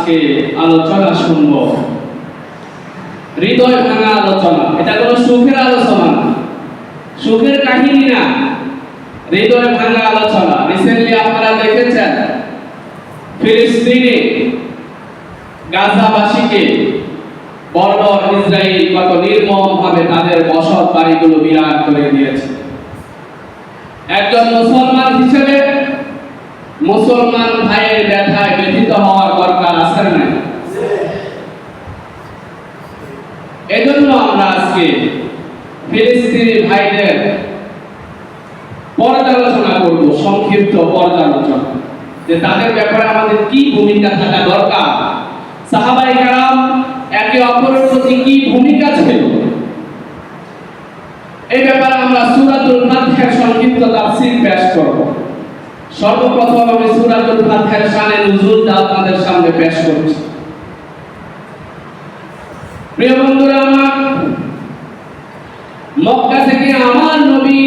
আজকে আলোচনা শুনব। হৃদয় ভাঙা আলোচনা, এটা কোনো সুখের আলোচনা সুখের কাহিনী না। হৃদয় ভাঙা আলোচনা। রিসেন্টলি আপনারা দেখেছেন, ফিলিস্তিনে গাজাবাসীকে বর্বর ইসরায়েল কত নির্মমভাবে তাদের বসত বাড়িগুলো বিরাট করে দিয়েছে। একজন মুসলমান হিসেবে মুসলমান ভাইয়ের আছে না এজন্য আমরা আজকে ফিলিস্তিনি ভাইদের পর্যালোচনা করব, সংক্ষিপ্ত পর্যালোচনা। যে তাদের ব্যাপারে আমাদের কি ভূমিকা থাকা দরকার? সাহাবাই কারাম একে অপরের প্রতি কি ভূমিকা ছিল? এই ব্যাপারে আমরা সূরাতুল ফাতিহার সংক্ষিপ্ত তাফসীর পেশ করব। সর্বপ্রথম আমি সূরাতুল ফাতিহার শানে নুজুলটা আপনাদের সামনে পেশ করছি। প্রিয় বন্ধুরা আমার, মক্কা থেকে আমার নবী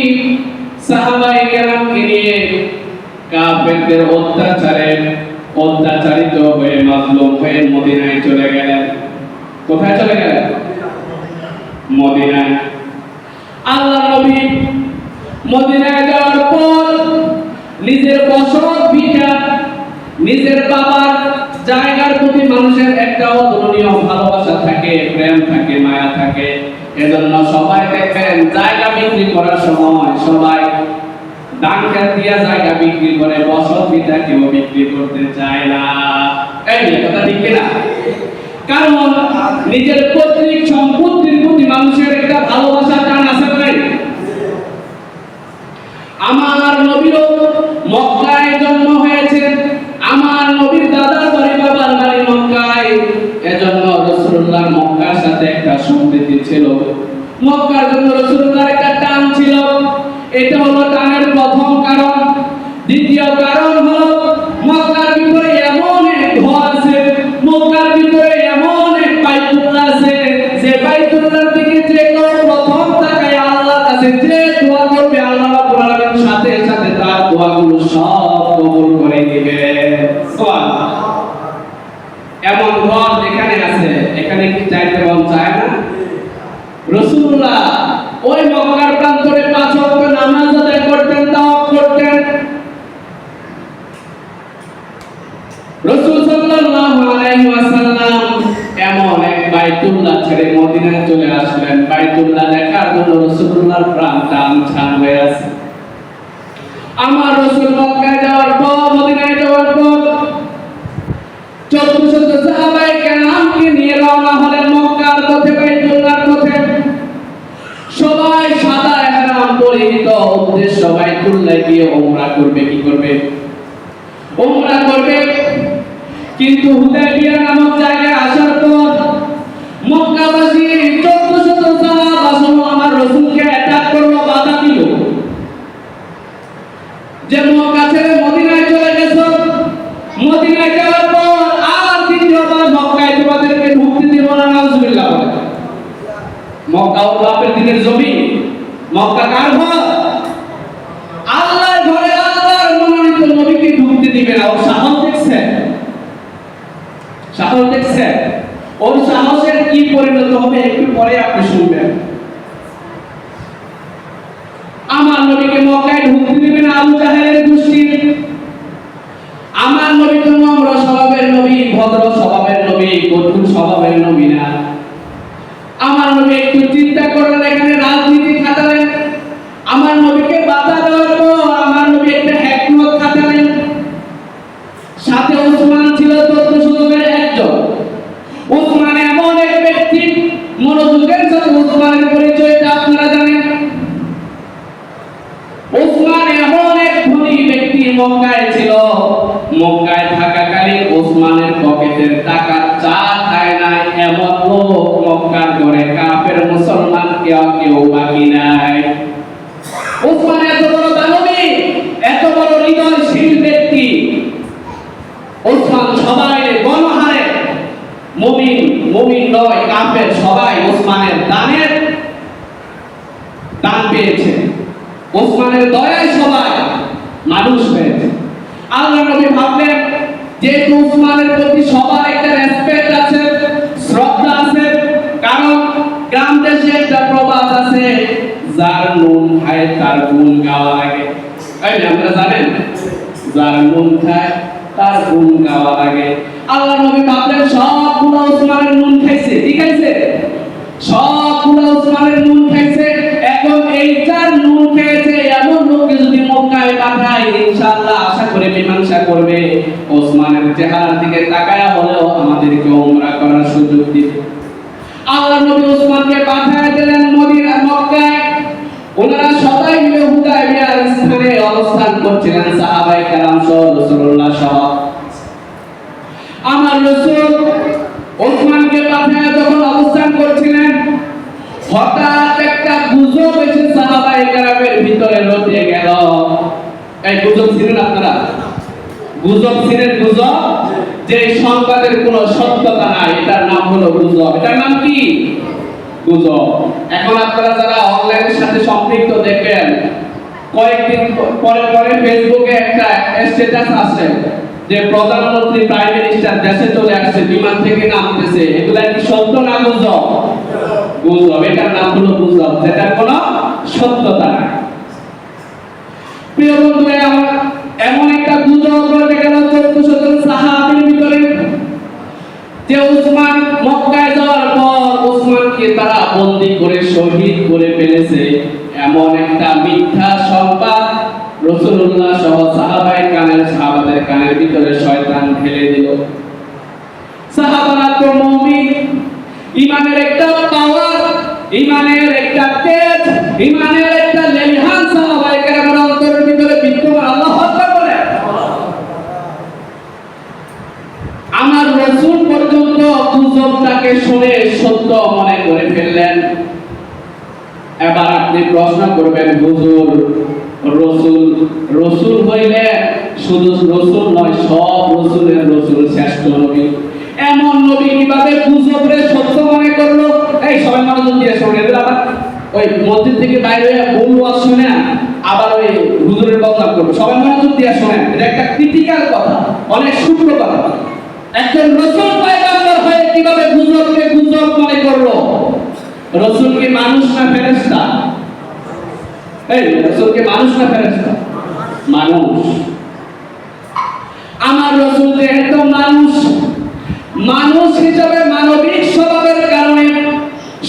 সাহাবায়ে কেরামকে নিয়ে কাফেরদের অত্যাচারে অত্যাচারিত হয়ে মাজলুম হয়ে মদিনায় চলে গেলেন। কোথায় চলে গেলেন? মদিনায়। আল্লাহ নবী মদিনায় যাওয়ার পর নিজের বসত ভিটা নিজের বাবার জায়গার প্রতি মানুষের একটা অতুলনীয় ভালোবাসা থাকে, প্রেম থাকে, মায়া থাকে। এজন্য সবাই দেখবেন, জায়গা বিক্রি করার সময় সবাই দান দিয়া জায়গা বিক্রি করে বসত ভিটা কেউ বিক্রি করতে চায় না। এই কথা ঠিক না কারণ নিজের পৈতৃক সম্পত্তির প্রতি মানুষের একটা ভালোবাসা টান আছে না নাই আমার নবীরও মক্কায় জন্ম হয়েছে আমার নবীর দাদার বাড়ি বাবার বাড়ি মক্কায় এজন্য রাসূলুল্লাহ মক্কার সাথে একটা সম্প্রীতি ছিল মক্কার জন্য রাসূলুল্লাহর একটা টান ছিল এটা হলো টানের প্রথম কারণ দ্বিতীয় কারণ হলো মক্কার ভিতরে এমন এক ঘর আছে মক্কার ভিতরে এমন এক বাইতুল্লাহ আছে যে বাইতুল্লাহর দিকে যে কেউ প্রথম তাকায় আল্লাহর কাছে যে দোয়া করবে আল্লাহ রাব্বুল আলামিন সাথে সাথে তার দোয়াগুলো সব কবুল করে দিবে সুবহানাল্লাহ এমন ঘর যেখানে আছে এখানে কি চাইতে মন চায় না রাসূলুল্লাহ ওই মক্কার প্রান্তরে পাঁচ ওয়াক্ত নামাজ আদায় করতেন তাওয়াফ করতেন রাসূল সাল্লাল্লাহু আলাইহি ওয়াসাল্লাম এমন এক বাইতুল্লাহ ছেড়ে মদিনায় চলে আসলেন। বাইতুল্লাহ দেখার জন্য রাসূলুল্লাহর প্রাণ টান ছান হয়ে আছে। আমার রাসূল মক্কায় যাওয়ার পর, মদিনায় যাওয়ার পর চোদ্দ শত সাহাবায়ে কেরামকে নিয়ে রওনা হলেন মক্কার পথে, বাইতুল্লাহর পথে। সবাই সাদা এহরাম, পরিহিত উদ্দেশ্য বাইতুল্লাহ গিয়ে ওমরা করবে, কি করবে? ওমরা করবে। কিন্তু হুদাইবিয়া নামক জায়গায় আসার পর মক্কাবাসী চোদ্দ শত যে মক্কা ছেড়ে মদিনায় চলে গেছো মক্কা ওর বাপের জমি মক্কা কার ঘর? আল্লাহর ঘরে আল্লাহর মনোনীত নবীকে ঢুকতে দিবে না। ওর সাহস সাহস ওর সাহসের কি পরিণত হবে একটু পরে আপনি শুনবেন। আমার নবীকে মক্কায় ঢুকতে দিবে না আবু জাহেলের গোষ্ঠী। আমার নবী তো নম্র স্বভাবের নবী, ভদ্র স্বভাবের নবী, কঠোর স্বভাবের নবী। ভগবানের দয়ায় সবাই মানুষ হয়েছে। আল্লাহ নবী ভাবলেন, যেহেতু উসমানের প্রতি সবার একটা রেসপেক্ট আছে, শ্রদ্ধা আছে, কারণ গ্রাম দেশে একটা প্রবাদ আছে, যার নুন খায় তার গুণ গাওয়া লাগে। তাই না আপনারা জানেন? যার নুন খায় তার গুণ গাওয়া লাগে। আল্লাহ নবী ভাবলেন সব গুণ উসমানের নুন খাইছে, কি খাইছে? গুণ উসমানের নুন খাইছে, এখন এইটার নুন খেয়েছে ওসমানের চেহারার দিকে তাকায়া হলেও আমাদেরকে ওমরা করার সুযোগ দিবে আল্লাহ নবী ওসমানকে পাঠায় দিলেন মদিনা মক্কায়। ওনারা সবাই মিলে হুদায়বিয়ার স্থানে অবস্থান করছিলেন সাহাবায়ে কেরাম সহ রাসূলুল্লাহ সহ। আমার রাসূল ওসমানকে পাঠায় যখন অবস্থান করছিলেন, হঠাৎ একটা গুজব এসে সাহাবায়ে কেরামের ভিতরে রটে গেল। এই গুজব ছিলেন আপনারা গুজব ছিলেন গুজব? যে সংবাদের কোনো সত্যতা নাই এটার নাম হলো গুজব। এটার নাম কি? গুজব। এখন আপনারা যারা অনলাইনের সাথে সম্পৃক্ত দেখবেন, কয়েকদিন পরে পরে ফেসবুকে একটা স্ট্যাটাস আছে যে প্রধানমন্ত্রী প্রাইম মিনিস্টার দেশে চলে আসছে, বিমান থেকে নামতেছে। এগুলা কি সত্য না গুজব? গুজব। এটার নাম হলো গুজব, যেটার কোনো সত্যতা নাই। প্রিয় বন্ধুরা, আমার এমন একটা জন সাহাবীর ভিতরে। যে উসমান মক্কায় যাওয়ার পর উসমানকে তারা বন্দি করে, শহীদ করে ফেলেছে। এমন একটা মিথ্যা সংবাদ রাসূলুল্লাহ সহ কানের সাহাবাদের কানের ভিতরে শয়তান ঢেলে দিল। সাহাবারা তো ইমানের একটা পাওয়ার ইমানের একটা তেজ, ইমানের একটা লেলিহান সাহাবায়ে কেরামের অন্তরের ভিতরে বিদ্যমান আল্লাহ হত্যা করে আমার রসুল পর্যন্ত গুজবটাকে শুনে সত্য মনে করে ফেললেন। এবার আপনি প্রশ্ন করবেন, হুজুর, রসুল রসুল হইলে শুধু রসুল নয়, সব রসুলের রসুল শ্রেষ্ঠ নবী। এমন নবী কীভাবে গুজবরে সত্য মনে করল? এই সবাই মনোযোগ দিয়ে এদের আবার। ওই মসজিদ থেকে বাইরে ভুল ওয়াজ শুনে আবার ওই হুজুরের বদনাম করবে। সবাই মনোযোগ দিয়ে শোনেন এটা একটা ক্রিটিক্যাল কথা, অনেক সূক্ষ্ম কথা। একজন রসুল পয়গম্বর কীভাবে গুজবকে গুজব মনে করল? রসুল কি মানুষ না ফেরেশতা? এই রসুল কি মানুষ না ফেরেশতা? মানুষ। আমার রসুল যেহেতু মানুষ মানুষ হিসাবে মানবিক স্বভাবের কারণে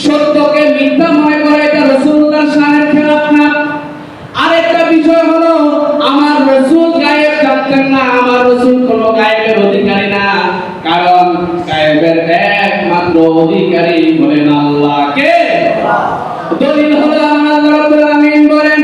সত্যকে মিথ্যা মনে করে, এটা রসুল্লাহ শাহের খেলাফ না। আরেকটা বিষয় হলো, আমার রসুল গায়েব জানতেন না, আমার রসুল কোনো গায়েবের না কারণ গায়েবের একমাত্র অধিকারী বলেন আল্লাহকে। দলিল হলো আল্লাহ রাব্বুল আলামিন বলেন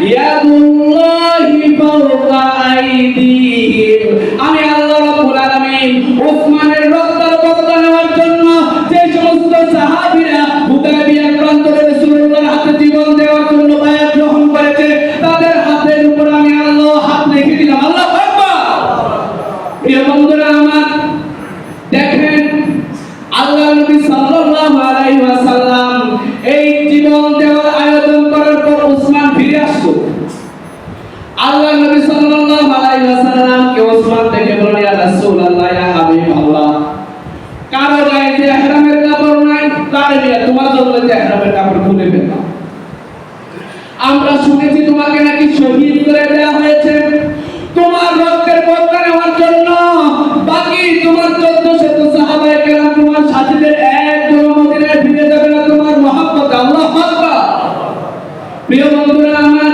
يد الله فوق أيديهم প্রিয় বন্ধুরা আমার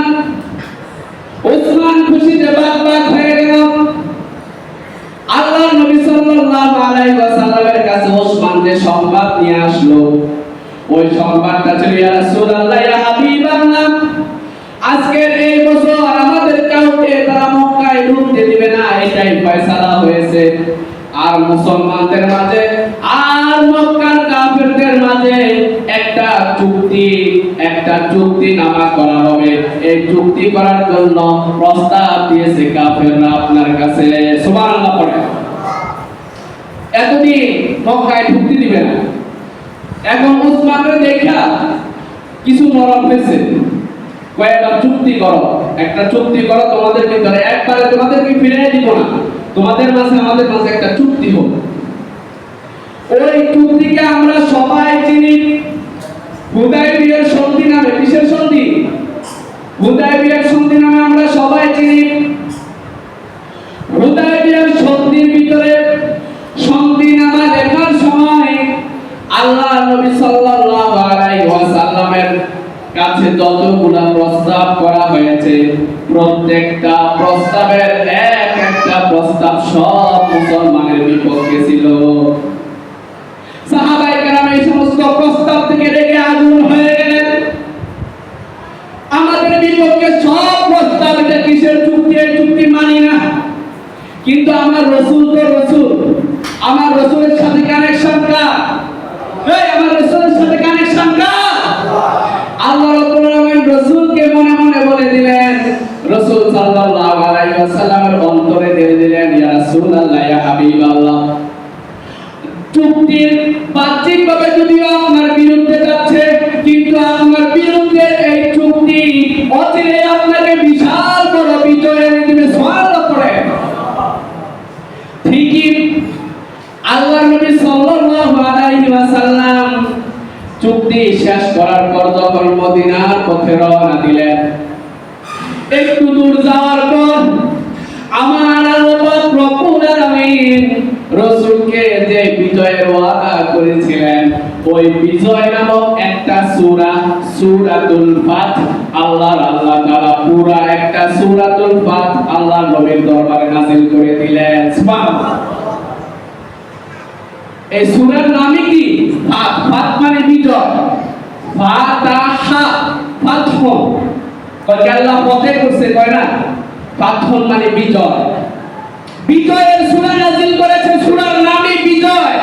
জন্য প্রস্তাব দিয়েছে কাফেররা আপনার কাছে। সুবহানাল্লাহ পড়ে। এতদিন মক্কায় ঢুকতে দিবে না। এখন উসমানরে দেখা কিছু নরম হয়েছে। কয়েকটা চুক্তি করো। একটা চুক্তি করো, তোমাদের ভিতরে একবারে তোমাদেরকে ফিরিয়ে দিব না। তোমাদের মাঝে, আমাদের মাঝে একটা সাল্লাল্লাহু আলাইহি ওয়াসাল্লামের অন্তরে দিলেন, ইয়া রাসূলুল্লাহ, ইয়া হাবিবাল্লাহ। চুক্তির বাহ্যিকভাবে যদিও আপনার বিরুদ্ধে যাচ্ছে, কিন্তু আপনার বিরুদ্ধে এই চুক্তি অচিরে আপনাকে বিশাল বড় বিজয় এনে দিবে করে। ঠিকই নবী সাল্লাল্লাহু আলাইহি ওয়াসাল্লাম চুক্তি শেষ করার পর যখন মদিনার পথে রওনা দিলেন একটু দূর যাওয়ার পর আমার আল্লাহ রব্বুল আলামিন রাসূলকে যে বিজয়ের ওয়াদা করেছিলেন, ওই বিজয় নামক একটা সূরা, সূরাতুল ফাত, আল্লাহর আল্লাহ তাআলা পুরা একটা সূরাতুল ফাত আল্লাহর নবীর দরবারে নাযিল করে দিলেন। এই সুরার নামে কি? ফাত ফাত মানে বিজয়। ফাতাহা। কয় আল্লাহ পথে করছে, কয় না? পাথর মানে বিজয়। বিজয়ের সুরা নাজিল করেছে, সুরার নামে বিজয়।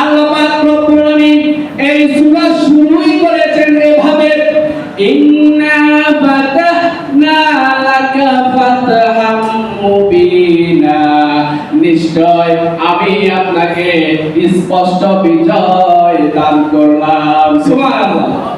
আল্লাহ পাক রব্বুল আমিন এই সুরা শুরুই করেছেন এভাবে, ইন্না ফাতাহনা লাকা ফাতহাম মুবিনা। নিশ্চয় আমি আপনাকে স্পষ্ট বিজয় দান করলাম। সুবহানাল্লাহ।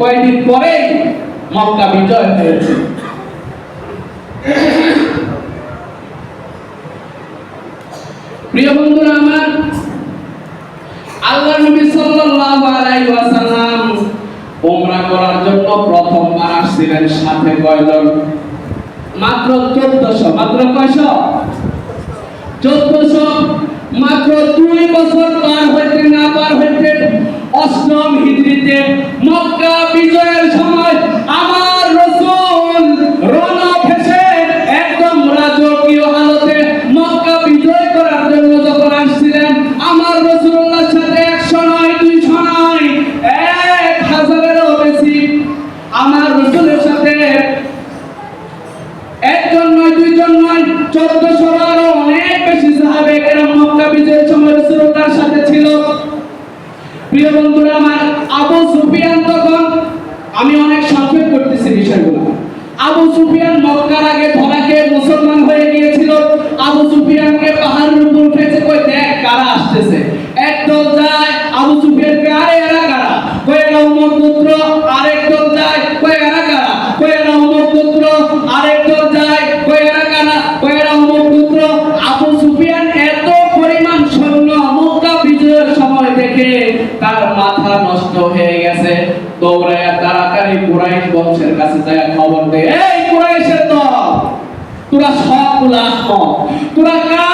কয়েকদিন পরে মক্কা বিজয় হয়েছে। প্রিয় বন্ধুরা আমার আল্লাহ নবী সাল্লাল্লাহু আলাইহি ওয়াসাল্লাম উমরা করার জন্য আসছিলেন সাথে কয়জন মাত্র 1400 মাত্র কয়শো? 1400 মাত্র দুই বছর পার হইতে না পার হইতে অষ্টম হিজড়িতে মক্কা বিজয়ের সময় কুরাইশ বংশের কাছে যায় খবর দেয় এই কুরাইশের দল তোরা সবগুলা তোরা কার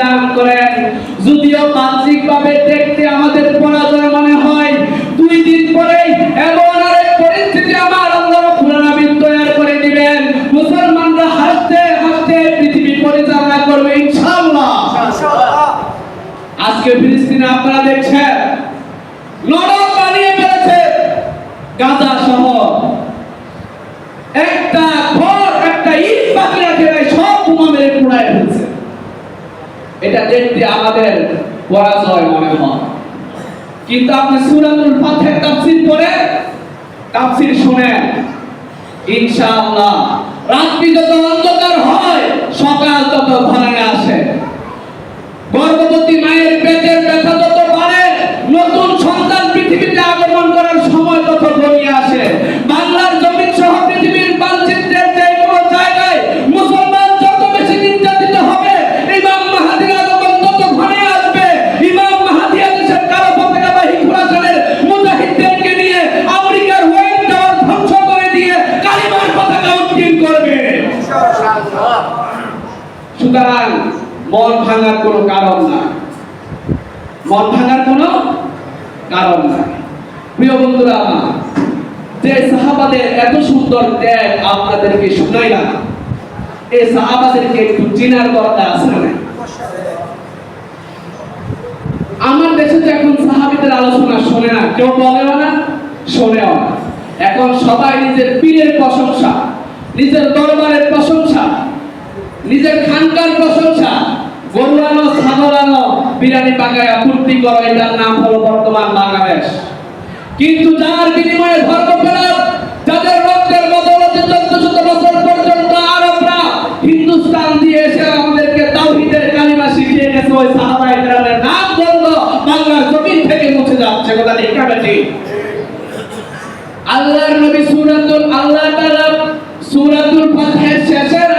দান করেন। যদিও মানসিক ভাবে দেখতে আমাদের পরাজয় মনে হয় দুই দিন পরেই এমন আরেক পরিস্থিতি আমার আল্লাহ পুরানাবিদ তৈরি করে দিবেন। মুসলমানরা হাসতে হাসতে পৃথিবী পরিচালনা করবে ইনশাআল্লাহ। আজকে ফিলিস্তিনে আপনারা দেখছেন লড়াই এটা দেখতে আমাদের ওয়াজ হয় মনে হয়। কিন্তু আপনি সুরাতুল ফাতহের তাফসীর পড়ে, তাফসীর শুনেন, ইনশাআল্লাহ। রাত্রি যত অন্ধকার হয়, সকাল তত ঘরে আসে। গর্ভবতী মায়ের পেটের ব্যথা তত বাড়ে, নতুন সন্তান পৃথিবীতে আগমন করার সুতরাং মন ভাঙার কোনো কারণ না মন ভাঙার কোনো কারণ নাই। প্রিয় বন্ধুরা, যে সাহাবাদের এত সুন্দর ত্যাগ আপনাদেরকে শুনাইলাম এই সাহাবাদেরকে একটু চেনার দরকার আছে না আমার দেশে তো এখন সাহাবিদের আলোচনা শোনে না, কেউ বলেও না, শোনেও না। এখন সবাই নিজের পীরের প্রশংসা, নিজের দরবারের প্রশংসা নিজের খানকার প্রশংসা গরুয়ানো ছাগলানো বিরিয়ানি পাকায়া পূর্তি করো এটার নাম হলো বর্তমান বাংলাদেশ। কিন্তু যার বিনিময়ে ধর্ম ফেরাও যাদের রক্তের বদলতে চোদ্দ শত বছর পর্যন্ত আরবরা হিন্দুস্তান দিয়ে এসে আমাদেরকে তাওহীদের কালিমা শিখিয়ে গেছে, ওই সাহাবায়ে কেরামের নাম বন্ধ বাংলার জমিন থেকে মুছে যাচ্ছে, কথা ঠিক ঠিক আল্লাহর নবী সূরাতুল, আল্লাহ তাআলা সূরাতুল ফাতহের শেষের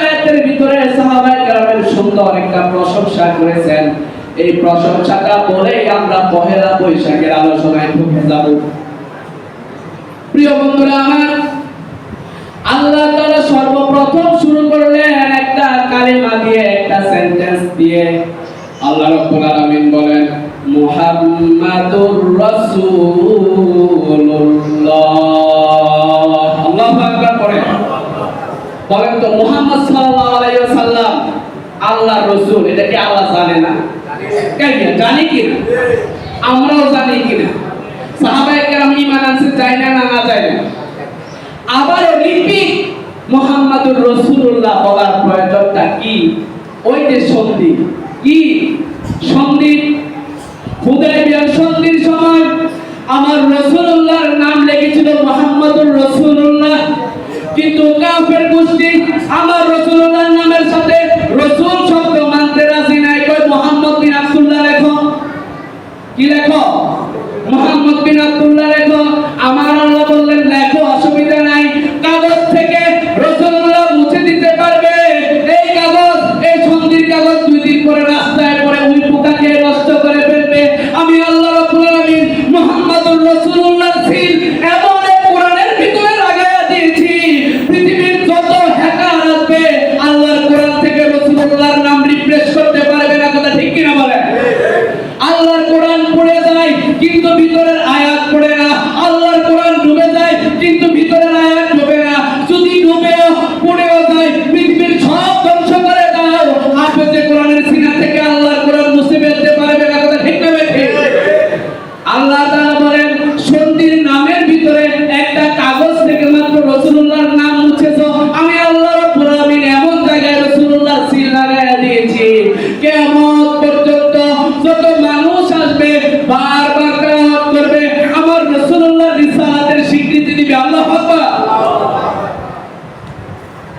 সুন্দর একটা প্রশংসা করেছেন। এই প্রশংসাটা বলেই আমরা পহেলা বৈশাখের আলোচনায় ঢুকে যাব। প্রিয় বন্ধুরা, আমার আল্লাহ তাআলা সর্বপ্রথম শুরু করলেন একটা কালিমা দিয়ে, একটা সেন্টেন্স দিয়ে। আল্লাহ রাব্বুল আলামিন বলেন, মুহাম্মাদুর রাসূলুল্লাহ। বলেন তো, মুহাম্মদ সাল্লাল্লাহু আলাইহি ওয়াসাল্লাম আল্লাহর রাসূল, এটা কি আল্লাহ জানে না? কেন? জানি কি না? আমরাও জানি কি না? সাহাবায়ে কেরাম ঈমান আনছে চাই না না না না। আবার রিপিট মোহাম্মদুর রসুল্লাহ বলার প্রয়োজনটা কি? ওই যে সন্ধি কি? সন্ধি হুদাইবিয়ার সন্ধির সময় আমার রসুল্লাহর নাম লেগেছিল মোহাম্মদুর রসুল্লাহ কিন্তু কাফের গোষ্ঠী আমার রসুল্লাহর নামের সাথে রসুল শব্দ মানতে রাজি নাই। কই মোহাম্মদ বিন আব্দুল্লাহ লেখো। কি লেখো? মোহাম্মদ বিন আব্দুল্লাহ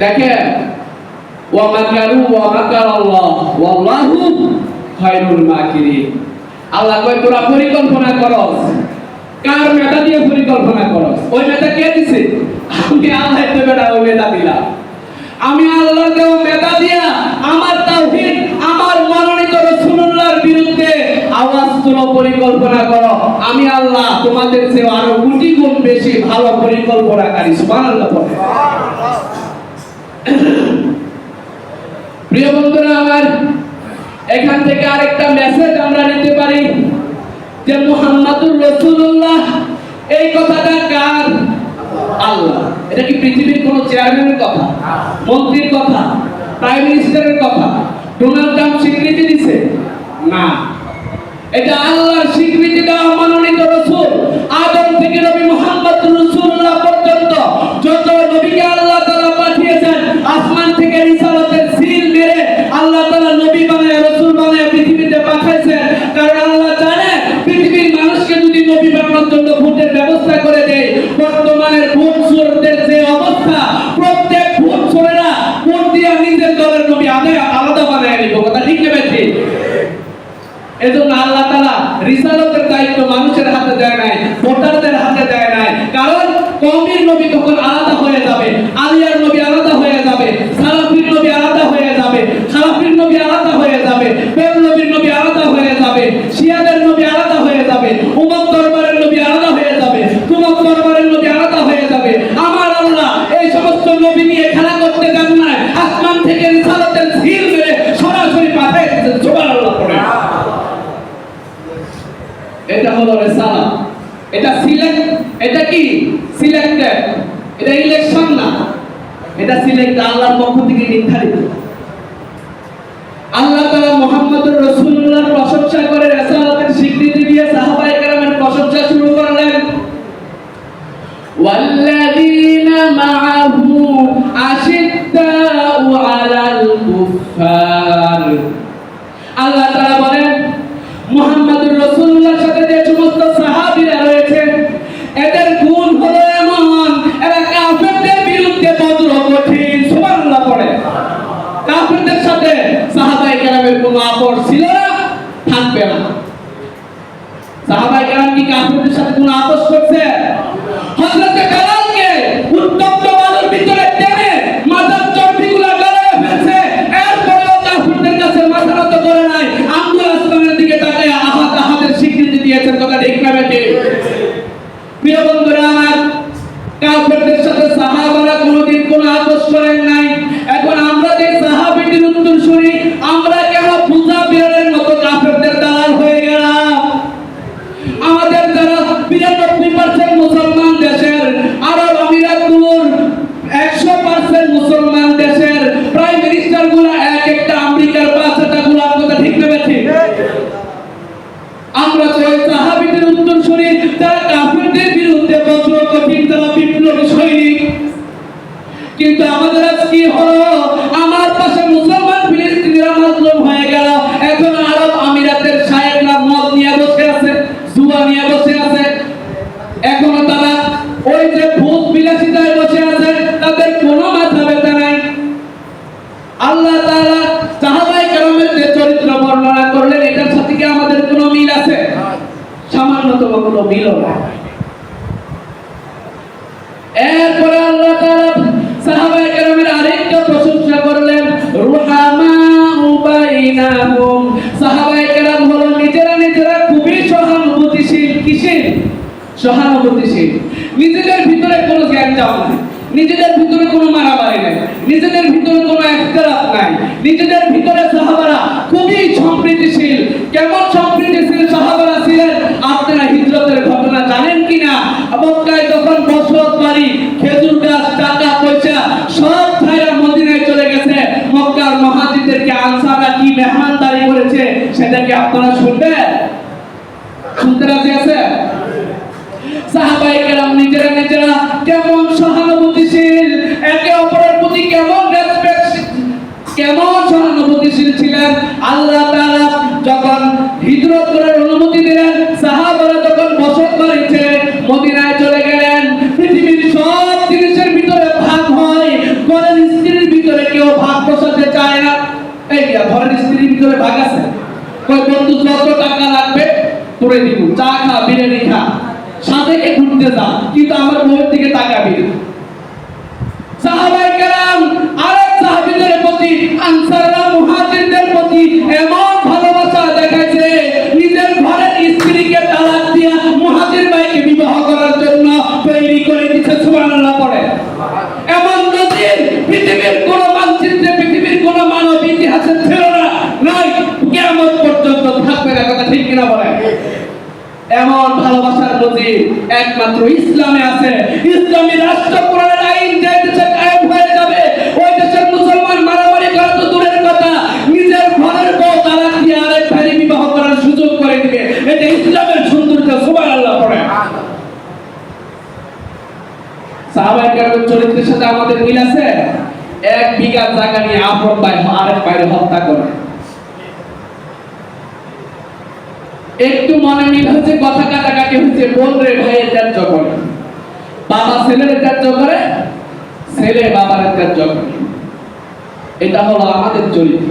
দেখেন আল্লাহ পরিকল্পনা কার দিয়ে পরিকল্পনা ওই কে আমি আল্লাহ দিয়া আমার আমার বিরুদ্ধে পরিকল্পনা করো। আমি আল্লাহ তোমাদের চেয়ে আরও কোটি গুণ বেশি ভালো পরিকল্পনাকারী, সুবহানাল্লাহ বলে। প্রিয় বন্ধুরা, আমার এখান থেকে আরেকটা মেসেজ আমরা নিতে পারি যে মুহাম্মাদুর রাসূলুল্লাহ, এই কথাটা কার? আল্লাহ। এটা কি পৃথিবীর কোন চেয়ারম্যানের কথা? মন্ত্রীর কথা? প্রাইম মিনিস্টারের কথা? ডোনাল্ড ট্রাম্প স্বীকৃতি দিছে? না। এটা আল্লাহর স্বীকৃতি দেওয়া মনোনীত রাসূল আদম থেকে নবী মুহাম্মদ আসমান থেকে রিসালাতের সিল মেরে আল্লাহ তাআলা নবী বানায়, রাসূল বানায় পৃথিবীতে পাঠাইছেন কারণ আল্লাহ জানে পৃথিবীর মানুষকে যদি নবী বানানোর জন্য ভোটের ব্যবস্থা করে দেয়, বর্তমানের ভোট চোরদের যে অবস্থা, প্রত্যেক ভোট চোরেরা ভোট দিয়ে নিজের দলের নবী আলাদা বানায় নিব। কথা ঠিক নেবে ঠিক এজন্য আল্লাহ তাআলা রিসালাতের ने সাহাবায়ে কেরাম কি কাফেরদের সাথে কোনো আপোষ করছে? হযরতে বেলালকে করেছে, সেটাকে আপনারা শুনবেন? শুনতে রাজি আছে? নিজেরা নিজেরা কেমন সহানুভূতিশীল, একে অপরের প্রতি কেমন কেমন সহানুভূতিশীল ছিলেন? আল্লাহ তাআলা যখন হিজরত করার এই ঘরের স্ত্রীর ভিতরে ভাগ আছে। কই বন্ধু, যত টাকা লাগবে করে দিব। চা খা, বিরিয়ানি খা। সাথে ঘুরতে যা, কিন্তু আমার বউয়ের দিকে তাকাবি না। সাহাবায়ে কেরাম আরেক সাহাবীদের প্রতি, আনসাররা মুহাজিরদের প্রতি এমন ভালোবাসা দেখাইছে, নিজের ঘরের স্ত্রীকে তালাক দিয়া মুহাজির ভাইকে বিবাহ করার জন্য তৈরি করে দিচ্ছে সুবহানাল্লাহ পড়ে। এমন ভালোবাসার নজির একমাত্র ইসলামে আছে। ইসলামী রাষ্ট্র কোরআনের আইন যে দেশে কায়েম হয়ে যাবে, ওই দেশের মুসলমান মারামারি করা তো দূরের কথা। নিজের ঘরের বউ তালাক দিয়ে আরেক বিবাহ করার সুযোগ করে দিবে। এটা ইসলামের সৌন্দর্য পড়ে। সাহাবায়ে কেরামের চরিত্রের সাথে আমাদের মিল আছে? এক বিঘা জায়গা নিয়ে আপন ভাই আরেক ভাইয়ের হত্যা করে একটু মনে হচ্ছে কথা কাটাকাটি হচ্ছে, বোন রে ভাইয়ের ত্যায্য করে। বাবা ছেলের ত্যায্য করে, ছেলে বাবার ত্যায্য করে। এটা হলো আমাদের চরিত্র।